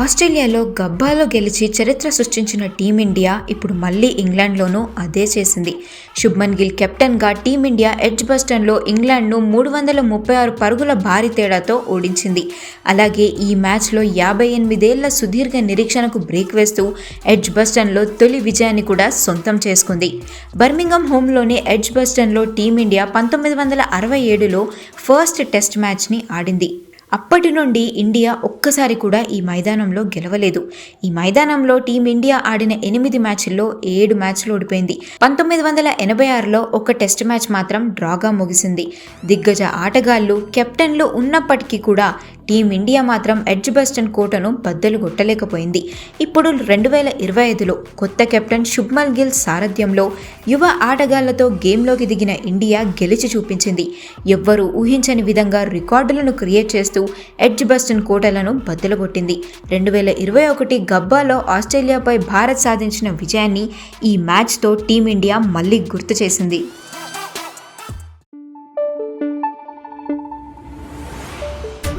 ఆస్ట్రేలియాలో గబ్బాలో గెలిచి చరిత్ర సృష్టించిన టీమిండియా ఇప్పుడు మళ్ళీ ఇంగ్లాండ్లోనూ అదే చేసింది. శుభ్మన్ గిల్ కెప్టెన్గా టీమిండియా ఎడ్జ్ బస్టన్లో ఇంగ్లాండ్ను మూడు వందల ముప్పై ఆరు పరుగుల భారీ తేడాతో ఓడించింది. అలాగే ఈ మ్యాచ్లో యాభై ఎనిమిదేళ్ళ సుదీర్ఘ నిరీక్షణకు బ్రేక్ వేస్తూ ఎడ్జ్ బస్టన్లో తొలి విజయాన్ని కూడా సొంతం చేసుకుంది. బర్మింగం హోమ్లోని ఎడ్జ్ బస్టన్లో టీమిండియా పంతొమ్మిది వందల అరవై ఏడులో ఫస్ట్ టెస్ట్ మ్యాచ్ని ఆడింది. అప్పటి నుండి ఇండియా ఒక్కసారి కూడా ఈ మైదానంలో గెలవలేదు. ఈ మైదానంలో టీమిండియా ఆడిన ఎనిమిది మ్యాచ్ల్లో ఏడు మ్యాచ్లు ఓడిపోయింది. పంతొమ్మిది వందల ఎనభై ఆరులో ఒక టెస్ట్ మ్యాచ్ మాత్రం డ్రాగా ముగిసింది. దిగ్గజ ఆటగాళ్ళు కెప్టెన్లు ఉన్నప్పటికీ కూడా టీమిండియా మాత్రం ఎడ్జ్ బస్టన్ కోటను బద్దలు కొట్టలేకపోయింది. ఇప్పుడు రెండు వేల ఇరవై ఐదులో కొత్త కెప్టెన్ శుభ్మన్ గిల్ సారథ్యంలో యువ ఆటగాళ్ళతో గేమ్లోకి దిగిన ఇండియా గెలిచి చూపించింది. ఎవ్వరూ ఊహించని విధంగా రికార్డులను క్రియేట్ చేస్తూ ఎడ్జ్ బస్టన్ కోటలను బద్దలుగొట్టింది రెండు వేల ఇరవై ఒకటి గబ్బాలో ఆస్ట్రేలియాపై భారత్ సాధించిన విజయాన్ని ఈ మ్యాచ్తో టీమిండియా మళ్ళీ గుర్తు చేసింది.